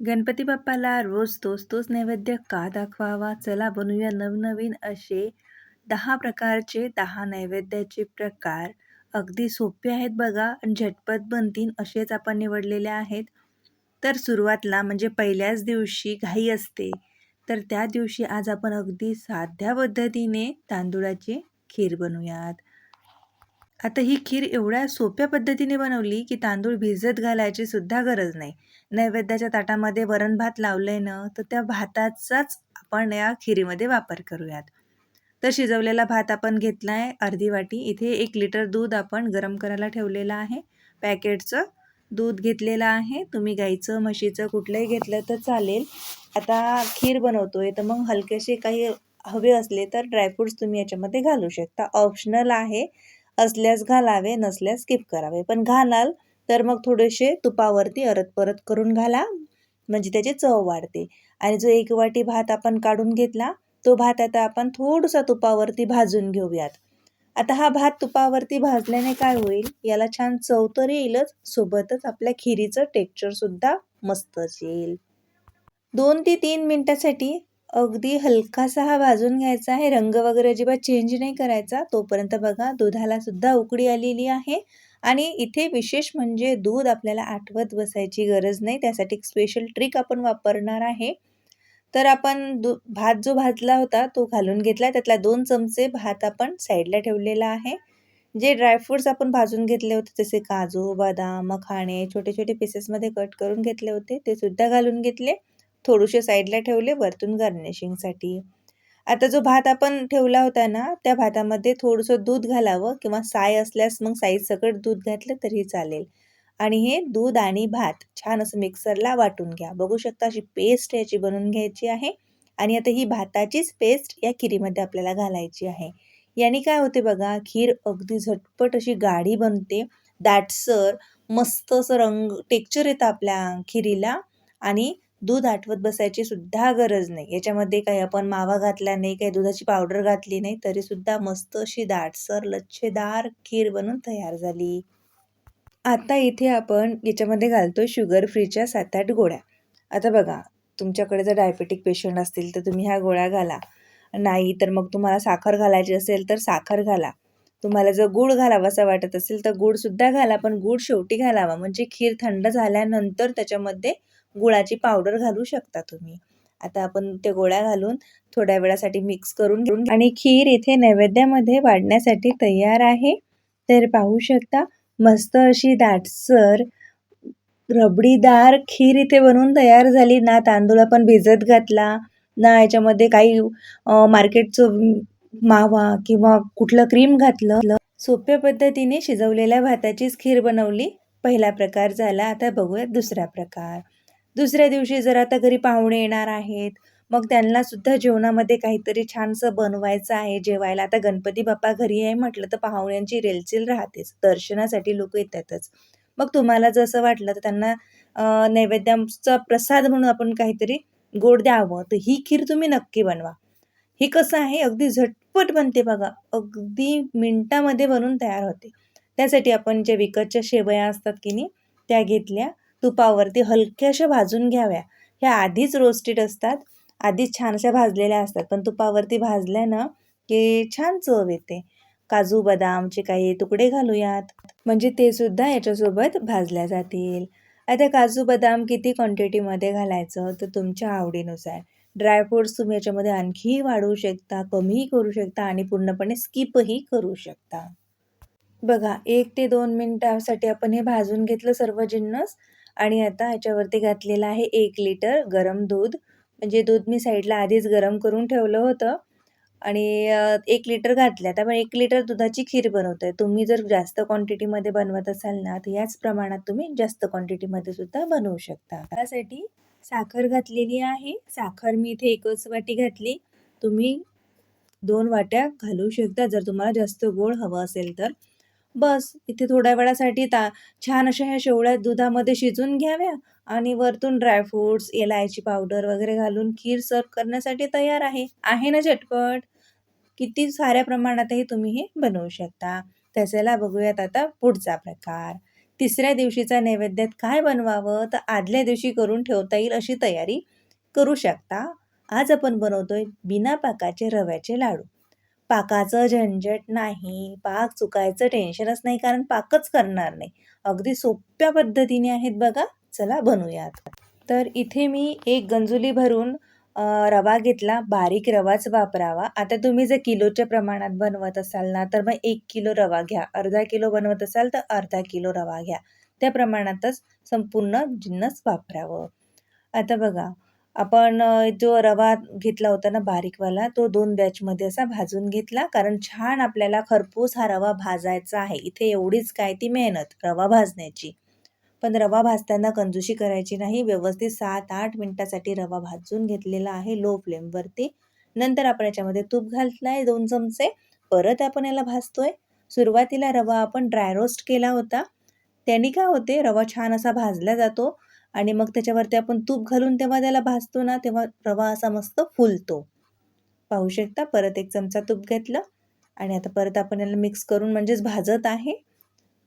गणपती बाप्पाला रोज तोच तोच नैवेद्य का दाखवावा? चला बनवूया नवनवीन असे दहा प्रकारचे दहा नैवेद्याचे प्रकार. अगदी सोपे आहेत बघा आणि झटपट बनतील असेच आपण निवडलेले आहेत. तर सुरुवातला म्हणजे पहिल्याच दिवशी घाई असते. तर त्या दिवशी आज आपण अगदी साध्या पद्धतीने तांदूळाची खीर बनवूयात. आता ही खीर एवढ्या सोप्या पद्धतीने बनवली की तांदूळ भिजत घालायची सुद्धा गरज नाही. नैवेद्याच्या ताटामध्ये वरण भात लावलंय ना तर त्या भाताचाच आपण या खिरीमध्ये वापर करूयात. तर शिजवलेला भात आपण घेतलाय अर्धी वाटी. इथे एक लिटर दूध आपण गरम करायला ठेवलेलं आहे. पॅकेटचं दूध घेतलेलं आहे. तुम्ही गाईचं, म्हशीचं कुठलंही घेतलं तर चालेल. आता खीर बनवतोय तर मग हलकेसे काही हवे असले तर ड्रायफ्रुट्स तुम्ही याच्यामध्ये घालू शकता. ऑप्शनल आहे. असल्यास घालावे, नसल्यास स्किप करावे. पण घालाल तर मग थोडेसे तुपावरती अरत परत करून घाला म्हणजे त्याची चव वाढते. आणि जो एक वाटी भात आपण काढून घेतला तो भात आता आपण थोडासा तुपावरती भाजून घेऊयात. आता हा भात तुपावरती भाजल्याने काय होईल याला छान चव तर येईलच सोबतच आपल्या खिरीचं टेक्स्चर सुद्धा मस्तच येईल. दोन ते तीन मिनिटासाठी अगदी हलकासा हा भाजून घ्यायचा आहे. रंग वगैरे अजिबात चेंज नाही करायचा. तोपर्यंत बघा दुधाला सुद्धा उकळी आलेली आहे. आणि इथे विशेष म्हणजे दूध आपल्याला आठवत बसायची गरज नाही. त्यासाठी एक स्पेशल ट्रिक आपण वापरणार आहे. तर आपण दु भात जो भाजला होता तो घालून घेतला. त्यातला दोन चमचे भात आपण साईडला ठेवलेला आहे. जे ड्रायफ्रुट्स आपण भाजून घेतले होते जसे काजू, बदाम, मखाणे छोटे-छोटे पीसेसमध्ये कट करून घेतले होते ते सुद्धा घालून घेतले. थोडेसे साईडला ठेवले वरतून गार्निशिंगसाठी. आता जो भात आपण ठेवला होता ना त्या भातामध्ये थोडंसं दूध घालावं किंवा साय असल्यास मग साईसकट दूध घातलं तरी चालेल. आणि हे दूध आणि भात छान असं मिक्सरला वाटून घ्या. बघू शकता अशी पेस्ट याची बनवून घ्यायची आहे. आणि आता ही भाताचीच पेस्ट या खिरीमध्ये आपल्याला घालायची आहे. याने काय होते बघा खीर अगदी झटपट अशी गाढी बनते. दाटसर मस्त असं रंग टेक्चर येतं आपल्या खिरीला आणि दूध आठवत बसायची सुद्धा गरज नाही. याच्यामध्ये काही आपण मावा घातला नाही, काही दुधाची पावडर घातली नाही, तरीसुद्धा मस्त अशी दाटसर लच्छेदार खीर बनून तयार झाली. आता इथे आपण याच्यामध्ये घालतो शुगर फ्रीच्या सात आठ गोळ्या. आता बघा तुमच्याकडे जर डायबेटिक पेशंट असतील तर तुम्ही ह्या गोळ्या घाला. नाही तर मग तुम्हाला साखर घालायची असेल तर साखर घाला. तुम्हाला जर गूळ घालावासा वाटत असेल तर गूळसुद्धा घाला. पण गूळ शेवटी घालावा म्हणजे खीर थंड झाल्यानंतर त्याच्यामध्ये गुळाची पावडर घालू शकता तुम्ही. आता आपण त्या गोळ्या घालून थोड्या वेळासाठी मिक्स करून घेऊन आणि खीर इथे नैवेद्यामध्ये वाढण्यासाठी तयार आहे. तर पाहू शकता मस्त अशी दाटसर रबडीदार खीर इथे बनवून तयार झाली. ना तांदूळ आपण भिजत घातला, ना याच्यामध्ये काही मार्केटचं मावा किंवा कुठलं क्रीम घातलं. सोप्या पद्धतीने शिजवलेल्या भाताचीच खीर बनवली. पहिला प्रकार झाला. आता बघूया दुसरा प्रकार. दुसऱ्या दिवशी जर आता घरी पाहुणे येणार आहेत मग त्यांना सुद्धा जेवणामध्ये काहीतरी छानसं बनवायचं आहे जेवायला. आता गणपती बाप्पा घरी आहे म्हटलं तर पाहुण्यांची रेलचेल राहतेच दर्शनासाठी लोक येतातच. मग तुम्हाला जसं वाटलं तर त्यांना नैवेद्याचा प्रसाद म्हणून आपण काहीतरी गोड द्यावं तर ही खीर तुम्ही नक्की बनवा. हे कसं आहे अगदी झटपट बनते बघा. अगदी मिनटामध्ये बनून तयार होते. त्यासाठी आपण ज्या विकतच्या शेवया असतात की नाही त्या घेतल्या. तुपावरती हलक्याशा भाजून घ्याव्या. ह्या आधीच रोस्टेड असतात. आधीच छानशा भाजलेल्या असतात. पण तुपावरती भाजल्यानं की छान चव येते. काजू बदामचे काही तुकडे घालूयात. म्हणजे ते सुद्धा याच्यासोबत भाजल्या जातील. आता काजू बदाम किती क्वांटिटीमध्ये घालायचं तर तुमच्या आवडीनुसार. ड्रायफ्रूट्स तुम्ही याच्यामध्ये आणखीही वाढवू शकता कमीही करू शकता आणि पूर्णपणे स्किपही करू शकता. बघा एक ते दोन मिनटासाठी आपण हे भाजून घेतलं सर्व जिन्नस आणि आता ह्याच्यावरती घातलेलं आहे एक लिटर गरम दूध. म्हणजे दूध मी साईडला आधीच गरम करून ठेवलं होतं. आणि एक लिटर घातलं आता पण एक लिटर दुधाची खीर बनवतो आहे तुम्ही जर जास्त क्वांटिटीमध्ये बनवत असाल ना तर याच प्रमाणात तुम्ही जास्त क्वांटिटीमध्ये सुद्धा बनवू शकता. त्यासाठी साखर घातलेली आहे. साखर मी इथे एकच वाटी घातली. तुम्ही दोन वाट्या घालू शकता. जर तुम्हाला जास्त गोड हवं असेल तर. बस इथे थोड्या वेळासाठी ता. छान अशा ह्या शेवळ्या दुधामध्ये शिजून घ्याव्या आणि वरतून ड्रायफ्रूट्स इलायची पावडर वगैरे घालून खीर सर्व करण्यासाठी तयार आहे. आहे ना झटपट? किती साऱ्या प्रमाणातही तुम्ही हे बनवू शकता. त्याच्याला बघूयात आता पुढचा प्रकार. तिसऱ्या दिवशीचा नैवेद्यात काय बनवावं? तर आदल्या दिवशी करून ठेवता येईल अशी तयारी करू शकता. आज आपण बनवतोय बिना पाकाचे रव्याचे लाडू. पाकाचं झंझट नाही पाक चुकायचं टेन्शनच नाही कारण पाकच करणार नाही. अगदी सोप्या पद्धतीने आहेत बघा. चला बनवूयात. तर इथे मी एक गंजुली भरून रवा घेतला. बारीक रवाच वापरावा. आता तुम्ही जर किलोच्या प्रमाणात बनवत असाल ना तर मग एक किलो रवा घ्या. अर्धा किलो बनवत असाल तर अर्धा किलो रवा घ्या. त्या प्रमाणातच संपूर्ण जिन्नस वापरावं. आता बघा. आपण जो रवा घेतला होता ना बारीकवाला तो दोन बॅचमध्ये असा भाजून घेतला. कारण छान आपल्याला खरपूस हा रवा भाजायचा आहे. इथे एवढीच काय ती मेहनत रवा भाजण्याची. पण रवा भाजताना कंजूशी करायची नाही. व्यवस्थित सात आठ मिनटासाठी रवा भाजून घेतलेला आहे लो फ्लेमवरती. नंतर आपण याच्यामध्ये तूप घातलं आहे दोन चमचे. परत आपण याला भाजतोय. सुरुवातीला रवा आपण ड्राय रोस्ट केला होता. त्यांनी काय होते? रवा छान असा भाजला जातो. आणि मग त्याच्यावरती आपण तूप घालून तेव्हा त्याला भाजतो ना तेव्हा रवा असा मस्त फुलतो. पाहू शकता? परत एक चमचा तूप घेतलं आणि आता परत आपण याला मिक्स करून म्हणजेच भाजत आहे.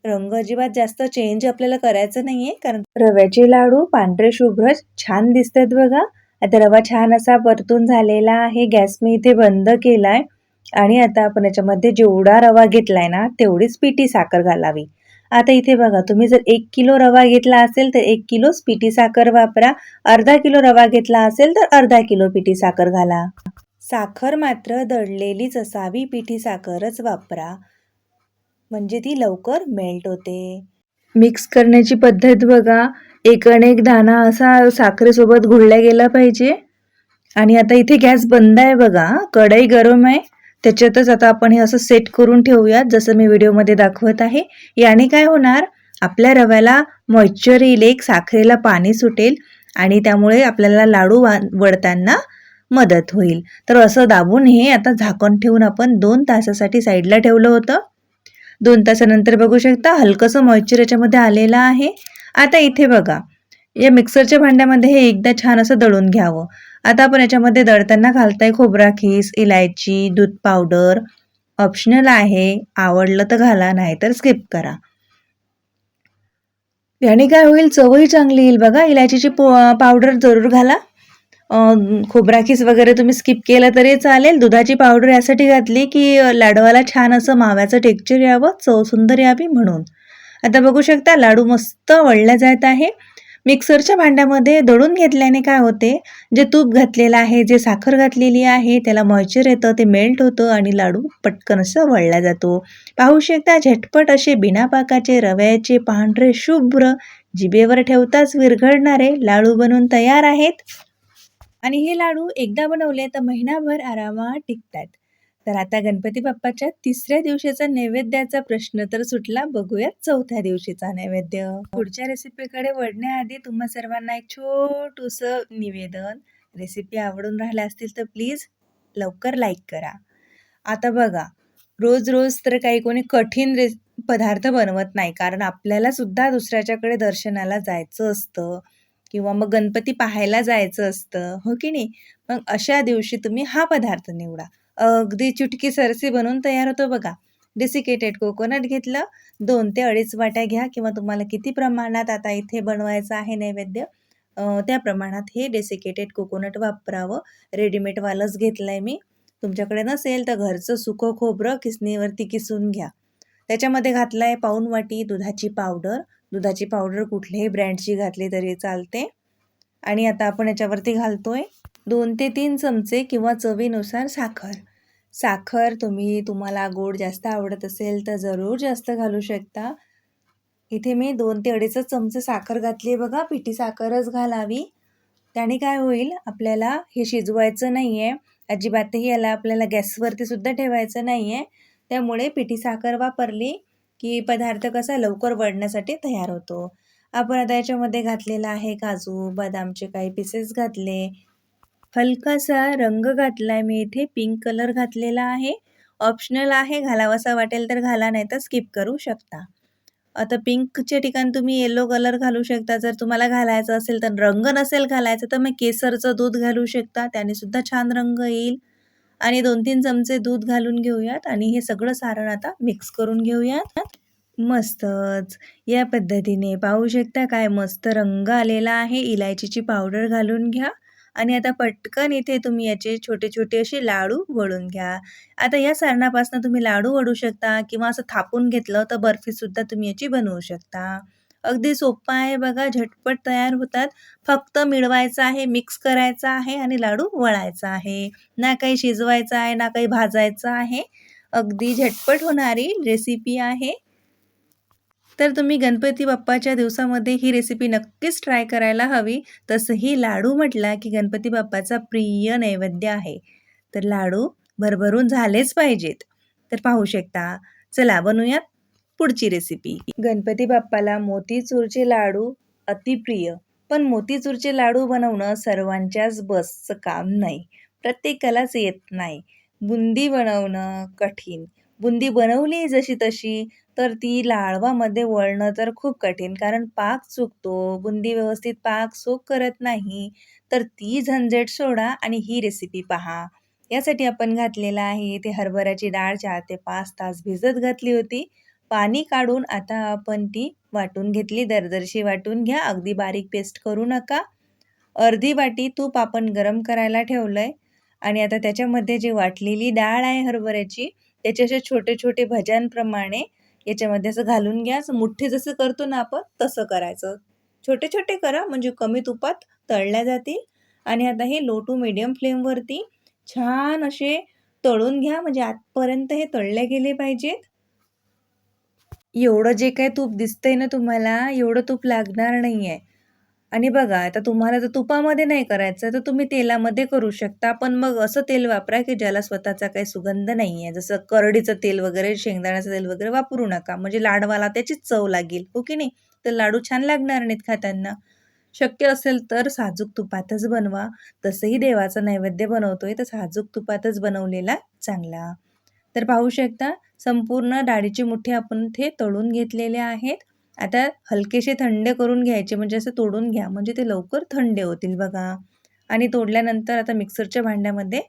रंग अजिबात जास्त चेंज आपल्याला करायचं नाहीये कारण रव्याचे लाडू पांढरे शुभ्र छान दिसतात बघा. आता रवा छान असा परतून झालेला आहे गॅस मी इथे बंद केलाय. आणि आता आपण याच्यामध्ये जेवढा रवा घेतलाय ना तेवढीच पिठी साखर घालावी. आता इथे बघा तुम्ही जर एक किलो रवा घेतला असेल तर एक किलोच पिठी साखर वापरा. अर्धा किलो रवा घेतला असेल तर अर्धा किलो पिठी साखर घाला. साखर मात्र दळलेलीच असावी पिठी साखरच वापरा. म्हणजे ती लवकर मेल्ट होते. मिक्स करण्याची पद्धत बघा. एक अनेक दाणा असा साखरेसोबत घुळला गेला पाहिजे. आणि आता इथे गॅस बंद आहे बघा. कढई गरम आहे. त्याच्यातच आता आपण हे असं सेट करून ठेवूयात जसं मी व्हिडिओमध्ये दाखवत आहे. याने काय होणार? आपल्या रव्याला मॉइश्चर येईल एक साखरेला पाणी सुटेल आणि त्यामुळे आपल्याला लाडू वा वडताना मदत होईल. तर असं दाबून हे आता झाकण ठेवून आपण दोन तासासाठी साईडला ठेवलं होतं. दोन तासानंतर बघू शकता हलकंसं मॉइश्चर याच्यामध्ये आलेलं आहे. आता इथे बघा या मिक्सरच्या भांड्यामध्ये हे एकदा छान असं दळून घ्यावं. आता आपण याच्यामध्ये दळताना घालताय खोबरा खीस इलायची दूध पावडर. ऑप्शनल आहे. आवडलं तर घाला नाही तर स्किप करा. याने काय होईल? चवही चांगली येईल बघा. इलायचीची पावडर जरूर घाला. खोबराखीस खोबरा खीस वगैरे तुम्ही स्किप केलं तरी चालेल. दुधाची पावडर यासाठी घातली की लाडवाला छान असं माव्याचं टेक्चर यावं चव सुंदर यावी म्हणून. आता बघू शकता लाडू मस्त वळल्या जात आहे. मिक्सरच्या भांड्यामध्ये दळून घेतल्याने काय होते? जे तूप घातलेलं आहे जे साखर घातलेली आहे त्याला मॉइश्चर येतं ते मेल्ट होतं आणि लाडू पटकन असं वळला जातो. पाहू शकता झटपट असे बिना पाकाचे रव्याचे पांढरे शुभ्र जिभेवर ठेवताच विरघळणारे लाडू बनून तयार आहेत. आणि हे लाडू एकदा बनवले तर महिनाभर आरामात टिकतात. तर आता गणपती बाप्पाच्या तिसऱ्या दिवशीचा नैवेद्याचा प्रश्न तर सुटला. बघूयात चौथ्या दिवशीचा नैवेद्य. पुढच्या रेसिपीकडे वळण्याआधी तुम्हा सर्वांना एक छोटूस निवेदन. रेसिपी आवडून राहिल्या असतील तर प्लीज लवकर लाईक करा. आता बघा रोज रोज तर काही कोणी कठीण रे पदार्थ बनवत नाही. कारण आपल्याला सुद्धा दुसऱ्याच्याकडे दर्शनाला जायचं असतं. किंवा मग गणपती पाहायला जायचं असतं. हो की नाही? मग अशा दिवशी तुम्ही हा पदार्थ निवडा. अगदी चुटकी सरसी बनवून तयार होतो बघा. डेसिकेटेड कोकोनट घेतलं. दोन ते अडीच वाट्या घ्या किंवा तुम्हाला किती प्रमाणात आता इथे बनवायचं आहे नैवेद्य त्या प्रमाणात हे डेसिकेटेड कोकोनट वापरावं. रेडीमेडवालंच घेतलं आहे मी. तुमच्याकडे नसेल तर घरचं सुकं खोबरं किसणीवरती किसून घ्या. त्याच्यामध्ये घातलं आहे पाऊन वाटी दुधाची पावडर. दुधाची पावडर कुठल्याही ब्रँडची घातली तरी चालते. आणि आता आपण याच्यावरती घालतो आहे दोन ते तीन चमचे किंवा चवीनुसार साखर. साखर तुम्ही तुम्हाला गोड जास्त आवडत असेल तर जरूर जास्त घालू शकता. इथे मी दोन ते अडीचच चमचे साखर घातली आहे बघा पिठी साखरच घालावी. त्याने काय होईल आपल्याला हे शिजवायचं नाही आहे अजिबातही याला आपल्याला गॅसवरती सुद्धा ठेवायचं नाही आहे त्यामुळे पिठी साखर वापरली की पदार्थ कसा लवकर वळण्यासाठी तयार होतो. आपण आता याच्यामध्ये घातलेला आहे काजू बदामचे काही पीसेस घातले. हलकासा रंग घातलाय. मी इथे पिंक कलर घातलेला आहे. ऑप्शनल आहे. घालावासा वाटेल तर घाला नाही तर स्किप करू शकता. आता पिंकच्या ठिकाणी तुम्ही येलो कलर घालू शकता. जर तुम्हाला घालायचं असेल तर रंग नसेल घालायचं तर मग केसरचं दूध घालू शकता. त्याने सुद्धा छान रंग येईल. आणि दोन तीन चमचे दूध घालून घेऊयात. आणि हे सगळं सारण आता मिक्स करून घेऊयात. मस्तच. या पद्धतीने पाहू शकता काय मस्त रंग आलेला आहे. इलायचीची पावडर घालून घ्या. आणि आता पटकन इथे तुम्ही याचे छोटे छोटे असे लाडू वळून घ्या. आता या सारणापासून तुम्ही लाडू वळू शकता किंवा असं थापून घेतलं तर बर्फीसुद्धा तुम्ही याची बनवू शकता. अगदी सोपं आहे बघा झटपट तयार होतात. फक्त मिळवायचं आहे मिक्स करायचं आहे आणि लाडू वळायचा आहे. ना काही शिजवायचं आहे ना काही भाजायचं आहे. अगदी झटपट होणारी रेसिपी आहे. तर तुम्ही गणपती बाप्पाच्या दिवसामध्ये ही रेसिपी नक्कीच ट्राय करायला हवी. तसंही लाडू म्हटला की गणपती बाप्पाचा प्रिय नैवेद्य आहे. तर लाडू भरभरून झालेच पाहिजेत. तर पाहू शकता चला बनवूयात पुढची रेसिपी गणपती बाप्पाला मोतीचूरचे लाडू अतिप्रिय पण मोतीचूरचे लाडू बनवणं सर्वांच्याच बसचं काम नाही. प्रत्येकालाच येत नाही. बुंदी बनवणं कठीण. बुंदी बनवली जशी तशी तर ती लाळवामध्ये वळणं तर खूप कठीण. कारण पाक चुकतो बुंदी व्यवस्थित पाक चूक करत नाही तर ती झंझट सोडा आणि ही रेसिपी पहा. यासाठी आपण घातलेला आहे ते हरभऱ्याची डाळ चार ते पाच तास भिजत घातली होती. पाणी काढून आता आपण ती वाटून घेतली. दरदरशी वाटून घ्या. अगदी बारीक पेस्ट करू नका. अर्धी वाटी तूप आपण गरम करायला ठेवलं आहे आणि आता त्याच्यामध्ये जी वाटलेली डाळ आहे हरभऱ्याची त्याचे असे छोटे छोटे भज्यांप्रमाणे याच्यामध्ये असं घालून घ्या. असं मुठ्ठे जसं करतो ना आपण तसं करायचं. छोटे छोटे करा म्हणजे कमी तुपात तळल्या जातील. आणि आता हे लो टू मिडियम फ्लेमवरती छान असे तळून घ्या म्हणजे आतपर्यंत हे तळले गेले पाहिजेत. एवढं जे काय तूप दिसतंय ना तुम्हाला एवढं तूप लागणार नाही आहे आणि बघा आता तुम्हाला जर तुपामध्ये नाही करायचं तर तुम्ही तेलामध्ये करू शकता. पण मग असं तेल वापरा की ज्याला स्वतःचा काही सुगंध नाही आहे जसं करडीचं तेल वगैरे शेंगदाण्याचं तेल वगैरे वापरू नका. म्हणजे लाडवाला त्याचीच चव लागेल हो की नाही? तर लाडू छान लागणार नाहीत खाताना शक्य असेल तर साजूक तुपातच बनवा. तसंही देवाचा नैवेद्य बनवतोय तर साजूक तुपातच बनवलेला चांगला. तर पाहू शकता संपूर्ण डाळीची मुठ्ठी आपण ते तळून घेतलेले आहेत. आता हलकेसे थंड करून घ्यायचे म्हणजे असं तोडून घ्या म्हणजे ते लवकर थंड होतील बघा. आणि तोडल्यानंतर आता मिक्सरच्या भांड्यामध्ये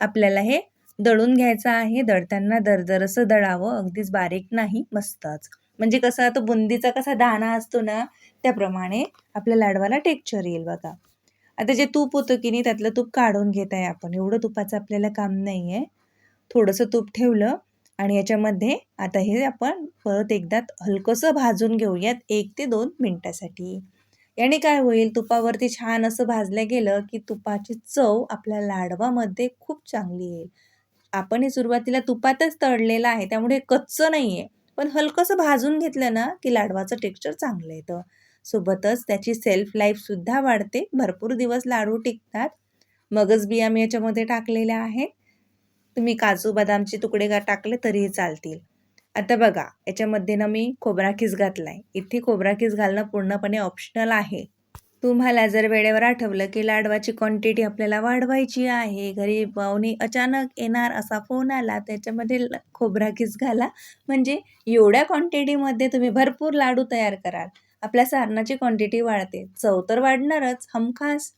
आपल्याला हे दळून घ्यायचं आहे. दळताना दरदर असं दळावं अगदीच बारीक नाही मस्तच. म्हणजे कसं आता बुंदीचा कसा दाणा असतो ना त्याप्रमाणे आपल्या लाडवाला टेक्चर येईल बघा. आता जे तूप होतं की नाही त्यातलं तूप काढून घेत आहे आपण. एवढं तुपाचं आपल्याला काम नाही आहे थोडंसं तूप ठेवलं आणि याच्यामध्ये आता हे आपण परत एकदा हलकंसं भाजून घेऊयात एक ते दोन मिनटासाठी. याने काय होईल? तुपावरती छान असं भाजलं गेलं की तुपाची चव आपल्या लाडवामध्ये खूप चांगली येईल. आपण हे सुरुवातीला तुपातच तळलेलं आहे त्यामुळे कच्चं नाही आहे पण हलकंसं भाजून घेतलं ना की लाडवाचं टेक्स्चर चांगलं येतं. सोबतच त्याची सेल्फ लाईफसुद्धा वाढते. भरपूर दिवस लाडू टिकतात. मगच बिया मी याच्यामध्ये टाकलेल्या आहेत. तुम्ही काजू बदामचे तुकडे का टाकले तरीही चालतील. आता बघा याच्यामध्ये ना मी खोबरा खीस घातला आहे इथे खोबरा खीस घालणं पूर्णपणे ऑप्शनल आहे. तुम्हाला जर वेळेवर आठवलं की लाडवाची क्वांटिटी आपल्याला वाढवायची आहे. घरी पाहुणे अचानक येणार असा फोन आला त्याच्यामध्ये खोबरा खीस घाला. म्हणजे एवढ्या क्वांटिटीमध्ये तुम्ही भरपूर लाडू तयार कराल. आपल्या सारणाची क्वांटिटी वाढते. चव तर वाढणारच हमखास.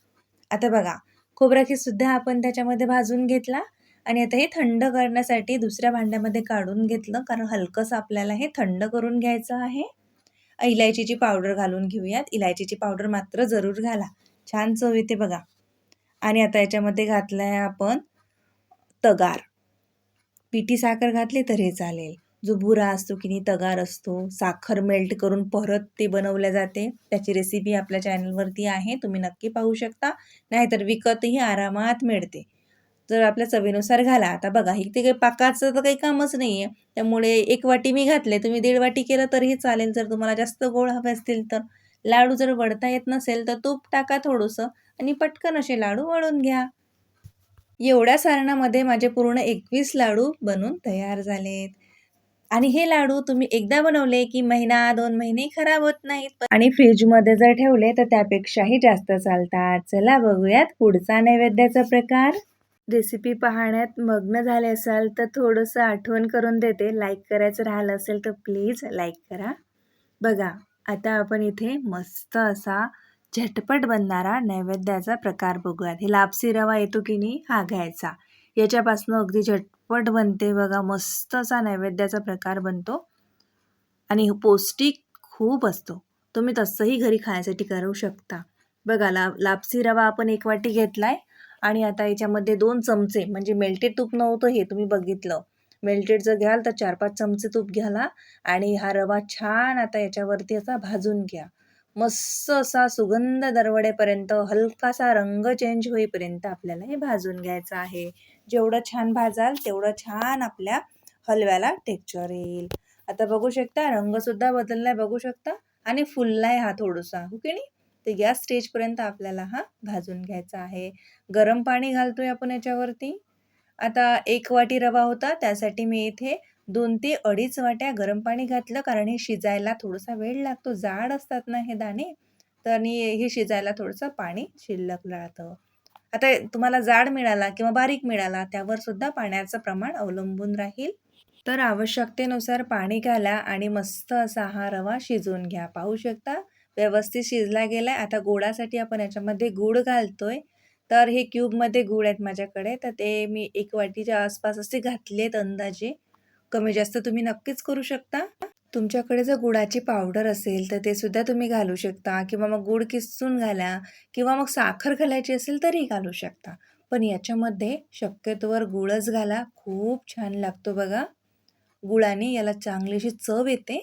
आता बघा खोबरा खीससुद्धा आपण त्याच्यामध्ये भाजून घेतला. आणि आता हे थंड करण्यासाठी दुसऱ्या भांड्यामध्ये काढून घेतलं कारण हलकंसं आपल्याला हे थंड करून घ्यायचं आहे. इलायचीची पावडर घालून घेऊयात. इलायचीची पावडर मात्र जरूर घाला. छान चव येते बघा. आणि आता याच्यामध्ये घातला आहे आपण तगार. पिठी साखर घातली तरी चालेल. जो बुरा असतो की नाही तगार असतो. साखर मेल्ट करून परत ते बनवल्या जाते. त्याची रेसिपी आपल्या चॅनलवरती आहे. तुम्ही नक्की पाहू शकता. नाहीतर विकतही आरामात मिळते. जर आपल्या चवीनुसार घाला. आता बघा इथे काही पाकाचं तर काही कामच नाही आहे त्यामुळे एक वाटी मी घातले तुम्ही दीड वाटी केलं तरीही चालेल जर तुम्हाला जास्त गोड हवे असतील तर. लाडू जर वळता येत नसेल तर तूप टाका थोडंसं आणि पटकन असे लाडू वळून घ्या. एवढ्या सारणामध्ये माझे पूर्ण एकवीस लाडू बनून तयार झालेत. आणि हे लाडू तुम्ही एकदा बनवले की महिना दोन महिने खराब होत नाहीत. आणि फ्रीजमध्ये जर ठेवले तर त्यापेक्षाही जास्त चालतात. चला बघूयात पुढचा नैवेद्याचा प्रकार. रेसिपी पाहण्यात मग्न झाले असाल तर थोडंसं आठवण करून देते. लाईक करायचं राहिलं असेल तर प्लीज लाईक करा. बघा आता आपण इथे मस्त असा झटपट बनणारा नैवेद्याचा प्रकार बघूयात. हे लापसी रवा येतो की नाही हा घ्यायचा. याच्यापासून अगदी झटपट बनते बघा मस्त असा नैवेद्याचा प्रकार बनतो. आणि पौष्टिक खूप असतो. तुम्ही तसंही घरी खाण्यासाठी करू शकता. बघा ला लापसी रवा आपण एक वाटी घेतला आहे आणि आता याच्यामध्ये दोन चमचे म्हणजे मेल्टेड तूप नव्हतं हे तुम्ही बघितलं. मेल्टेड जर घ्याल तर चार पाच चमचे तूप घ्याला आणि हा रवा छान आता याच्यावरती असा भाजून घ्या. मस्त असा सुगंध दरवडेपर्यंत हलकासा रंग चेंज होईपर्यंत आपल्याला हे भाजून घ्यायचं आहे. जेवढं छान भाजाल तेवढं छान आपल्या हलव्याला टेक्चर येईल. आता बघू शकता रंगसुद्धा बदललाय बघू शकता. आणि फुललाय हा थोडासा हो की नाही? तर या स्टेजपर्यंत आपल्याला हा भाजून घ्यायचा आहे. गरम पाणी घालतोय आपण याच्यावरती. आता एक वाटी रवा होता त्यासाठी मी इथे दोन ते अडीच वाट्या गरम पाणी घातलं कारण हे शिजायला थोडासा वेळ लागतो. जाड असतात ना हे दाणे तर आणि हे शिजायला थोडंसं पाणी शिल्लक राहतं. आता तुम्हाला जाड मिळाला किंवा बारीक मिळाला त्यावर सुद्धा पाण्याचं प्रमाण अवलंबून राहील. तर आवश्यकतेनुसार पाणी घाला आणि मस्त असा हा रवा शिजवून घ्या. पाहू शकता? व्यवस्थित शिजला गेलाय. आता गोडासाठी आपण याच्यामध्ये गूळ घालतोय. तर हे क्यूबमध्ये गूळ आहेत माझ्याकडे. तर ते मी एक वाटीच्या आसपास असे घातले आहेत अंदाजे. कमी जास्त तुम्ही नक्कीच करू शकता. तुमच्याकडे जर गुळाची पावडर असेल तर ते सुद्धा तुम्ही घालू शकता. किंवा मग गुळ किसून घाला. किंवा मग साखर घालायची असेल तरी घालू शकता. पण याच्यामध्ये शक्यतोवर गुळच घाला. खूप छान लागतो बघा. गुळाने याला चांगलीशी चव येते.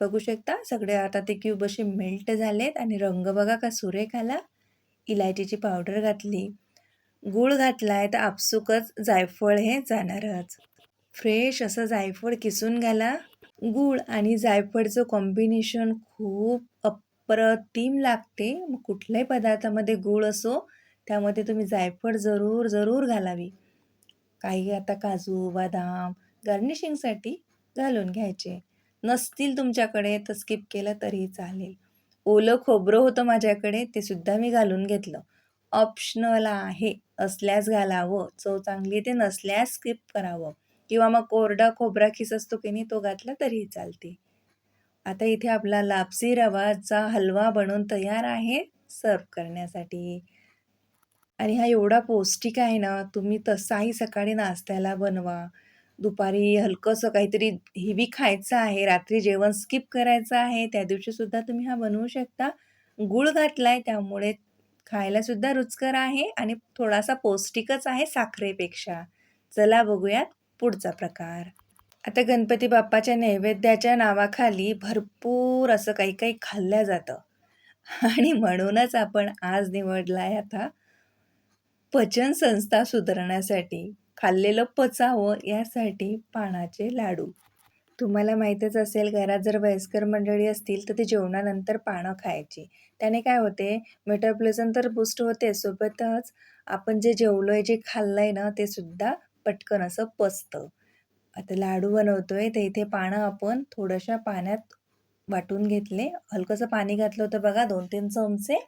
बघू शकता. सगळे आता ते क्यूब असे मेल्ट झालेत आणि रंग बघा का सुरेख आला इलायचीची पावडर घातली. गूळ घातलाय तर आपसुकच जायफळ हे जाणारच. फ्रेश असं जायफळ किसून घाला. गूळ आणि जायफळचं कॉम्बिनेशन खूप अप्रतिम लागते. मग कुठल्याही पदार्थामध्ये गूळ असो त्यामध्ये तुम्ही जायफळ जरूर जरूर घालावी. काही आता काजू बदाम गार्निशिंगसाठी घालून घ्यायचे. नसतील तुमच्याकडे तर स्किप केलं तरी चालेल. ओलं खोबरं होतं माझ्याकडे ते सुद्धा मी घालून घेतलं. ऑप्शनल आहे असल्यास घालावं. चव चांगली ते नसल्यास स्किप करावं. किंवा मग कोरडा खोबरा खिस असतो की नाही तो घातला तरीही चालते. आता इथे आपला लापसी रवाचा हलवा बनवून तयार आहे सर्व करण्यासाठी. आणि हा एवढा पौष्टिक आहे ना तुम्ही तसाही सकाळी नाश्त्याला बनवा. दुपारी हलकंसं काहीतरी हेवी खायचं आहे रात्री जेवण स्किप करायचं आहे त्या दिवशीसुद्धा तुम्ही हा बनवू शकता. गूळ घातला आहे त्यामुळे खायलासुद्धा रुचकर आहे आणि थोडासा पौष्टिकच आहे साखरेपेक्षा. चला बघूयात पुढचा प्रकार. आता गणपती बाप्पाच्या नैवेद्याच्या नावाखाली भरपूर असं काही काही खाल्लं जातं. आणि म्हणूनच आपण आज निवडला आहे आता पचन संस्था सुधारण्यासाठी. खाल्लेलं पचावं यासाठी पानाचे लाडू. तुम्हाला माहीतच असेल घरात जर वयस्कर मंडळी असतील तर ते जेवणानंतर पानं खायची. त्याने काय होते? मेटाप्लिझम तर बूस्ट होते. सोबतच आपण जे जेवलो आहे जे खाल्लं आहे ना ते सुद्धा पटकन असं पचतं. आता लाडू बनवतोय तर इथे पानं आपण थोड्याशा पाण्यात वाटून घेतले. हलकंसं पाणी घातलं होतं बघा दोन तीन चमचे.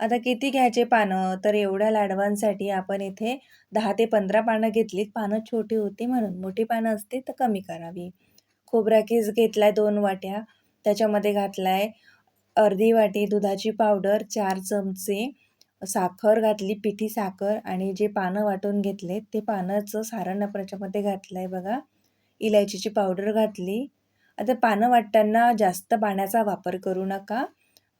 आता किती घ्यायचे पानं? तर एवढ्या लाडवांसाठी आपण इथे दहा ते पंधरा पानं घेतलीत. पानं छोटी होती म्हणून. मोठी पानं असते तर कमी करावी. खोबरा केस घेतलाय दोन वाट्या. त्याच्यामध्ये घातलाय अर्धी वाटी दुधाची पावडर चार चमचे साखर घातली पिठी साखर आणि जे पानं वाटून घेतले ते पानाचं सारण आपण याच्यामध्ये घातलं आहे बघा. इलायचीची पावडर घातली. आता पानं वाटताना जास्त पाण्याचा वापर करू नका.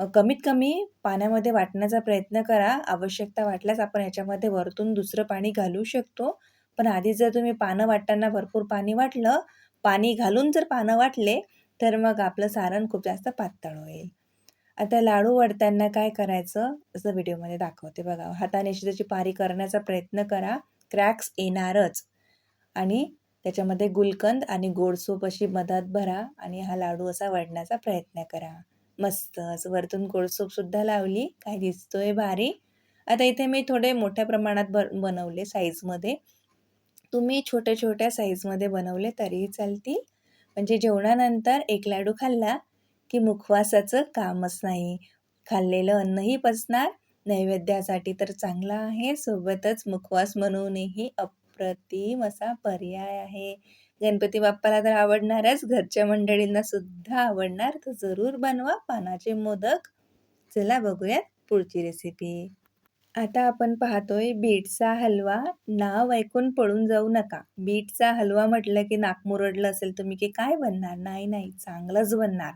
कमीत कमी पाण्यामध्ये वाटण्याचा प्रयत्न करा. आवश्यकता वाटल्यास आपण याच्यामध्ये वरतून दुसरं पाणी घालू शकतो. पण आधी जर तुम्ही पानं वाटताना भरपूर पाणी वाटलं पाणी घालून जर पानं वाटले तर मग आपलं सारण खूप जास्त पातळ होईल. आता लाडू वडताना काय करायचं? असं व्हिडिओमध्ये दाखवते बघा. हाताने त्याची पारी करण्याचा प्रयत्न करा. क्रॅक्स येणारच. आणि त्याच्यामध्ये गुलकंद आणि गोडसूप अशी मदत भरा आणि हा लाडू असा वडण्याचा प्रयत्न करा. मस्त असं वरतून गोडसूपसुद्धा लावली. काय दिसतोय भारी. आता इथे मी थोडे मोठ्या प्रमाणात ब बनवले साईजमध्ये तुम्ही छोट्या छोट्या साईजमध्ये बनवले तरीही चालतील. म्हणजे जेवणानंतर एक लाडू खाल्ला की मुखवासाचं कामच नाही. खाल्लेलं अन्नही पचणार नैवेद्यासाठी तर चांगला आहे. सोबतच मुखवास म्हणूनही अप्रतिम असा पर्याय आहे. गणपती बाप्पाला तर आवडणारच. घरच्या मंडळींना सुद्धा आवडणार. तर जरूर बनवा. पानाचे मोदक. चला बघूयात पुढची रेसिपी आता आपण पाहतोय बीटचा हलवा. नाव ऐकून पळून जाऊ नका. बीटचा हलवा म्हटलं की नाक मुरडलं असेल तुम्ही की काय बनणार? नाही नाही. चांगलंच बनणार.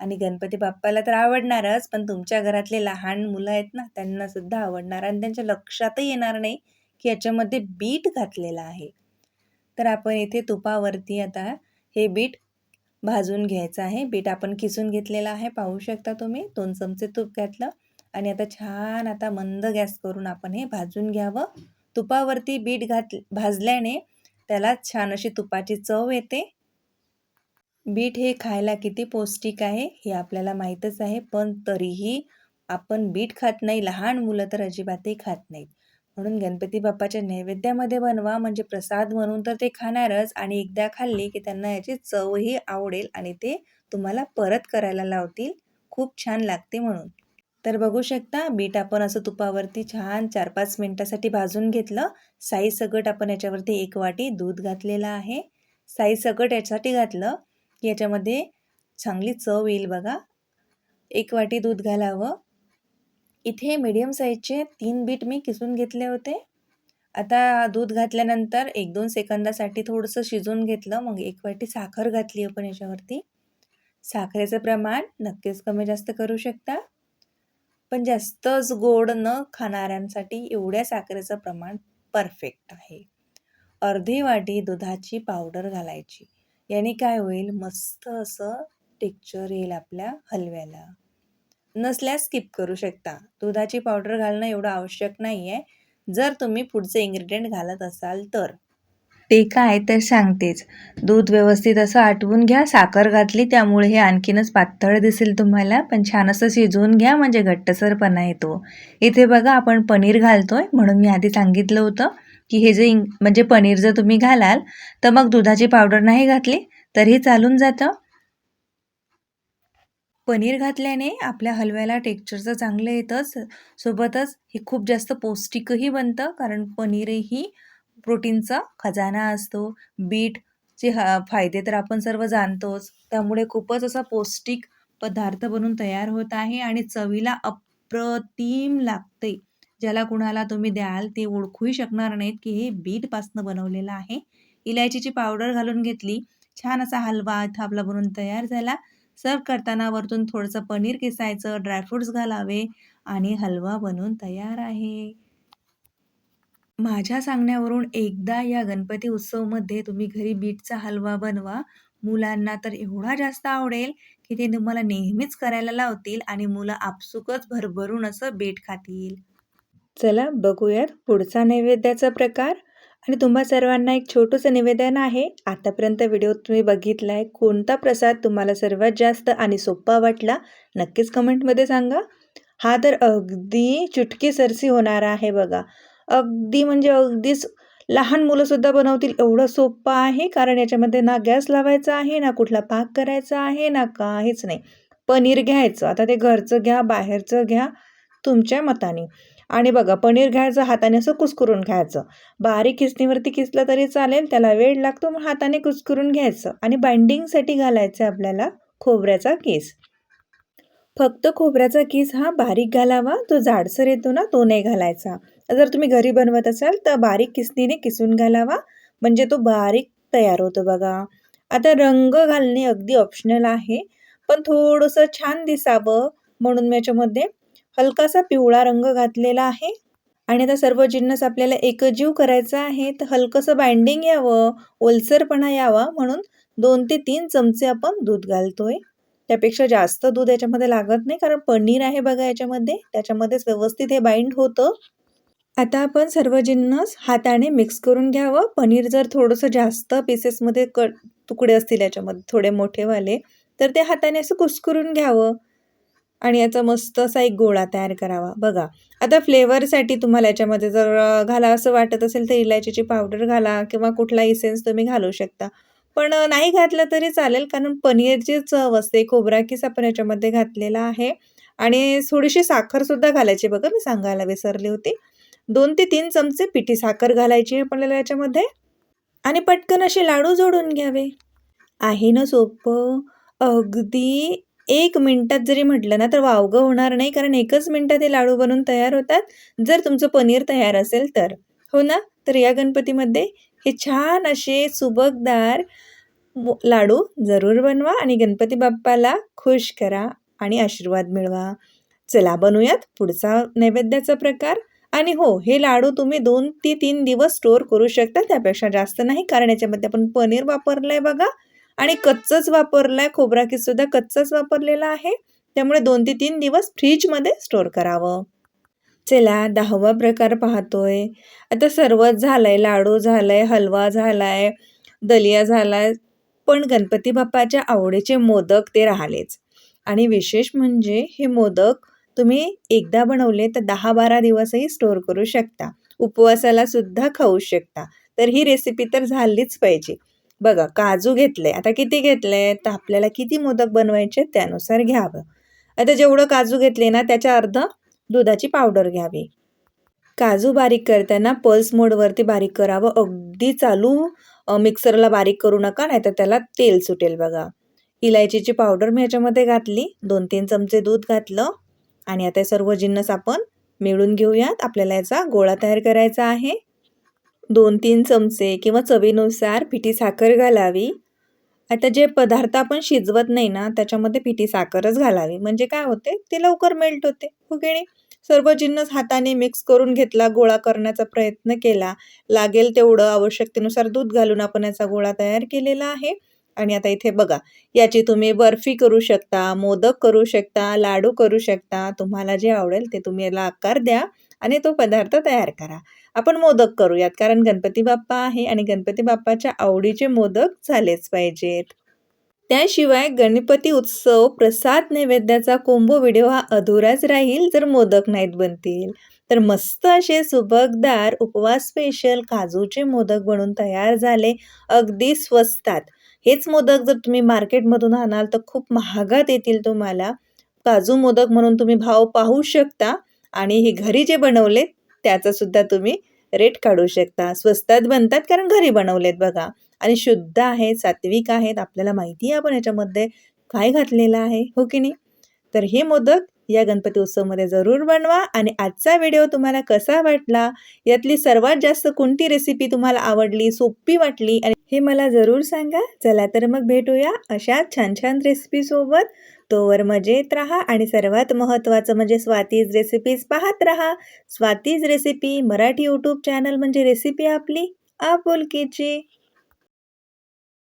आणि गणपती बाप्पाला तर आवडणारच. पण तुमच्या घरातले लहान मुलं आहेत ना त्यांना सुद्धा आवडणार. आणि त्यांच्या लक्षातही येणार नाही की याच्यामध्ये बीट घातलेलं आहे. तर आपण इथे तुपावरती आता हे बीट भाजून घ्यायचं आहे. बीट आपण किसून घेतलेलं आहे. पाहू शकता तुम्ही दोन चमचे तूप घातलं आणि आता छान आता मंद गॅस करून आपण हे भाजून घ्यावं. तुपावरती बीट घात भाजल्याने त्याला छान अशी तुपाची चव येते. बीट हे खायला किती पौष्टिक आहे हे आपल्याला माहीतच आहे. पण तरीही आपण बीट खात नाही. लहान मुलं तर अजिबातही खात नाहीत. म्हणून गणपती बाप्पाच्या नैवेद्यामध्ये बनवा. म्हणजे प्रसाद म्हणून तर ते खाणारच. आणि एकदा खाल्ली की त्यांना याची चवही आवडेल आणि ते तुम्हाला परत करायला लावतील. खूप छान लागते म्हणून. तर बघू शकता बीट आपण असं तुपावरती छान चार पाच मिनटासाठी भाजून घेतलं. साई सगट आपण याच्यावरती एक वाटी दूध घातलेलं आहे. साई सगट याच्यासाठी घातलं की याच्यामध्ये चांगली चव येईल बघा. एक वाटी दूध घालावं. इथे मीडियम साईजचे तीन बीट मी किसून घेतले होते. आता दूध घातल्यानंतर एक दोन सेकंदासाठी थोडंसं शिजवून घेतलं. मग एक वाटी साखर घातली आपण याच्यावरती. साखरेचं प्रमाण नक्कीच कमी जास्त करू शकता. पण जास्तच गोड न खाणाऱ्यांसाठी एवढ्या साखरेचं प्रमाण परफेक्ट आहे. अर्धी वाटी दुधाची पावडर घालायची. याने काय होईल? मस्त असं टेक्चर येईल आपल्या हलव्याला. नसल्यास स्किप करू शकता. दुधाची पावडर घालणं एवढं आवश्यक नाही आहे जर तुम्ही पुढचे इन्ग्रेडियंट घालत असाल तर. ते काय तर सांगतेच. दूध व्यवस्थित असं आटवून घ्या. साखर घातली त्यामुळे हे आणखीनच पातळ दिसेल तुम्हाला. पण छान असं शिजवून घ्या म्हणजे घट्टसरपणा येतो. इथे बघा आपण पनीर घालतोय. म्हणून मी आधी सांगितलं होतं की हे जे म्हणजे पनीर जर तुम्ही घालाल तर मग दुधाची पावडर नाही घातली तरीही चालून जातं. पनीर घातल्याने आपल्या हलव्याला टेक्स्चरचं चांगलं येतंच. सोबतच हे खूप जास्त पौष्टिकही बनतं कारण पनीरही प्रोटीनचा खजाना असतो. बीटचे ह फायदे तर आपण सर्व जाणतोच. त्यामुळे खूपच असा पौष्टिक पदार्थ बनून तयार होत आहे आणि चवीला अप्रतिम लागते. ज्याला कुणाला तुम्ही द्याल ते ओळखूही शकणार नाहीत की हे बीटपासनं बनवलेलं आहे. इलायचीची पावडर घालून घेतली. छान असा हलवा इथं आपला बनून तयार झाला. सर्व करताना वरतून थोडंसं पनीर किसायचं ड्रायफ्रूट्स घालावे आणि हलवा बनवून तयार आहे. माझ्या सांगण्यावरून एकदा या गणपती उत्सवमध्ये तुम्ही घरी बीटचा हलवा बनवा. मुलांना तर एवढा जास्त आवडेल की ते तुम्हाला नेहमीच करायला लावतील आणि मुलं आपसुकच भरभरून असं बीट खातील. चला बघूयात पुढचा नैवेद्याचा प्रकार. आणि तुम्हा सर्वांना एक छोटंसं निवेदन आहे. आतापर्यंत व्हिडिओ तुम्ही बघितला आहे कोणता प्रसाद तुम्हाला सर्वात जास्त आणि सोपा वाटला नक्कीच कमेंटमध्ये सांगा. हा तर अगदी चुटकी सरसी होणार आहे बघा. अगदी म्हणजे अगदीच लहान मुलंसुद्धा बनवतील एवढं सोपं आहे कारण याच्यामध्ये ना गॅस लावायचा आहे ना कुठला पाक करायचा आहे ना काहीच नाही. पनीर घ्यायचं आता ते घरचं घ्या बाहेरचं घ्या तुमच्या मताने. आणि बघा पनीर घ्यायचं हाताने असं कुसकुरून घ्यायचं. बारीक किसणीवरती किसलं तरी चालेल त्याला वेळ लागतो मग हाताने कुसकुरून घ्यायचं. आणि बाइंडिंगसाठी घालायचं आपल्याला खोबऱ्याचा केस. फक्त खोबऱ्याचा केस हा बारीक घालावा तो जाडसर येतो ना तो नाही घालायचा. जर तुम्ही घरी बनवत असाल तर बारीक किसणीने किसून घालावा. म्हणजे तो बारीक तयार होतो बघा. आता रंग घालणे अगदी ऑप्शनल आहे पण थोडंसं छान दिसावं म्हणून मी याच्यामध्ये हलकासा पिवळा रंग घातलेला आहे. आणि आता सर्व जिन्नस आपल्याला एकजीव करायचा आहे. तर हलकंसं बाइंडिंग यावं ओलसरपणा यावा म्हणून दोन ते तीन चमचे आपण दूध घालतोय. त्यापेक्षा जास्त दूध याच्यामध्ये लागत नाही कारण पनीर आहे बघा याच्यामध्ये. त्याच्यामध्येच व्यवस्थित हे बाइंड होतं. आता आपण सर्व जिन्नस हाताने मिक्स करून घ्यावं. पनीर जर थोडंसं जास्त पीसेसमध्ये क तुकडे असतील याच्यामध्ये थोडे मोठेवाले तर ते हाताने असं कुस्करून घ्यावं. आणि याचा मस्त असा एक गोळा तयार करावा. बघा आता फ्लेवरसाठी तुम्हाला याच्यामध्ये जर घाला असं वाटत असेल तर इलायचीची पावडर घाला किंवा कुठला इसेन्स तुम्ही घालू शकता. पण नाही घातलं तरी चालेल कारण पनीरची चव असते खोबरा किस आपण याच्यामध्ये घातलेला आहे. आणि थोडीशी साखरसुद्धा घालायची बघा मी सांगायला विसरली होती. दोन ते तीन चमचे पिठी साखर घालायची आपल्याला याच्यामध्ये. आणि पटकन असे लाडू जोडून घ्यावे. आहे ना सोपं? अगदी एक मिनटात जरी म्हटलं ना तर वावगं होणार नाही कारण एकच मिनटात हे लाडू बनवून तयार होतात. जर तुमचं पनीर तयार असेल तर. हो ना? तर या गणपतीमध्ये हे छान असे सुबकदार लाडू जरूर बनवा आणि गणपती बाप्पाला खुश करा आणि आशीर्वाद मिळवा. चला बनवूयात पुढचा नैवेद्याचा प्रकार. आणि हो हे लाडू तुम्ही दोन ते तीन दिवस स्टोअर करू शकता त्यापेक्षा जास्त नाही कारण याच्यामध्ये आपण पनीर वापरलं आहे बघा. आणि कच्चंच वापरलं आहे खोबरा सुद्धा कच्चाच वापरलेला आहे. त्यामुळे दोन ते तीन दिवस फ्रीजमध्ये स्टोअर करावं. चला दहावा प्रकार पाहतोय. आता सर्वच झालंय लाडू झालाय हलवा झालाय दलिया झालाय पण गणपती बाप्पाच्या आवडीचे मोदक ते राहिलेच. आणि विशेष म्हणजे हे मोदक तुम्ही एकदा बनवले तर दहा बारा दिवसही स्टोअर करू शकता. उपवासाला सुद्धा खाऊ शकता. तर ही रेसिपी तर झालीच पाहिजे. बघा काजू घेतले. आता किती घेतले? तर आपल्याला किती मोदक बनवायचे त्यानुसार घ्यावं. आता जेवढं काजू घेतले ना त्याच्या अर्ध दुधाची पावडर घ्यावी. काजू बारीक करताना पल्स मोडवरती बारीक करावं. अगदी चालू मिक्सरला बारीक करू नका नाही तर त्याला तेल सुटेल बघा. इलायचीची पावडर मी याच्यामध्ये घातली. दोन तीन चमचे दूध घातलं. आणि आता सर्व जिन्नस आपण मिळून घेऊयात. आपल्याला याचा गोळा तयार करायचा आहे. दोन तीन चमचे किंवा चवीनुसार पिठी साखर घालावी. आता जे पदार्थ आपण शिजवत नाही ना त्याच्यामध्ये पिठी साखरच घालावी. म्हणजे काय होते? ते लवकर मेल्ट होते. हो की नाही सर्व जिन्नस हाताने मिक्स करून घेतला गोळा करण्याचा प्रयत्न केला. लागेल तेवढं आवश्यकतेनुसार दूध घालून आपण याचा गोळा तयार केलेला आहे. आणि आता इथे बघा याची तुम्ही बर्फी करू शकता मोदक करू शकता लाडू करू शकता. तुम्हाला जे आवडेल ते तुम्ही याला आकार द्या. आणि तो पदार्थ तयार करा. आपण मोदक करूयात कारण गणपती बाप्पा आहे आणि गणपती बाप्पाच्या आवडीचे मोदक झालेच पाहिजेत. त्याशिवाय गणपती उत्सव प्रसाद नैवेद्याचा कोंबो व्हिडिओ हा अधुराच राहील जर मोदक नाहीत बनतील. तर मस्त असे सुबकदार उपवास स्पेशल काजूचे मोदक बनून तयार झाले अगदी स्वस्तात. हेच मोदक जर तुम्ही मार्केटमधून आणाल तर खूप महागात येतील तुम्हाला. काजू मोदक म्हणून तुम्ही भाव पाहू शकता. आणि हे घरी जे बनवले त्याचा सुद्धा तुम्ही रेट काढू शकता. स्वस्तात बनतात कारण घरी बनवलेत बघा. आणि शुद्ध आहेत सात्विक आहेत आपल्याला माहिती आहे आपण याच्यामध्ये काय घातलेलं आहे हो की नाही? तर हे मोदक या गणपती उत्सवमध्ये जरूर बनवा आणि आजचा व्हिडिओ तुम्हाला कसा वाटला यातली सर्वात जास्त कोणती रेसिपी तुम्हाला आवडली सोपी वाटली आणि हे मला जरूर सांगा. चला तर मग भेटूया अशा छान छान रेसिपीसोबत तोवर मजेत राहा आणि सर्वात महत्त्वाचं म्हणजे स्वातीज रेसिपीज पाहत राहा. Swati's recipe Marathi YouTube channel म्हणजे रेसिपी आपली आपुलकीची.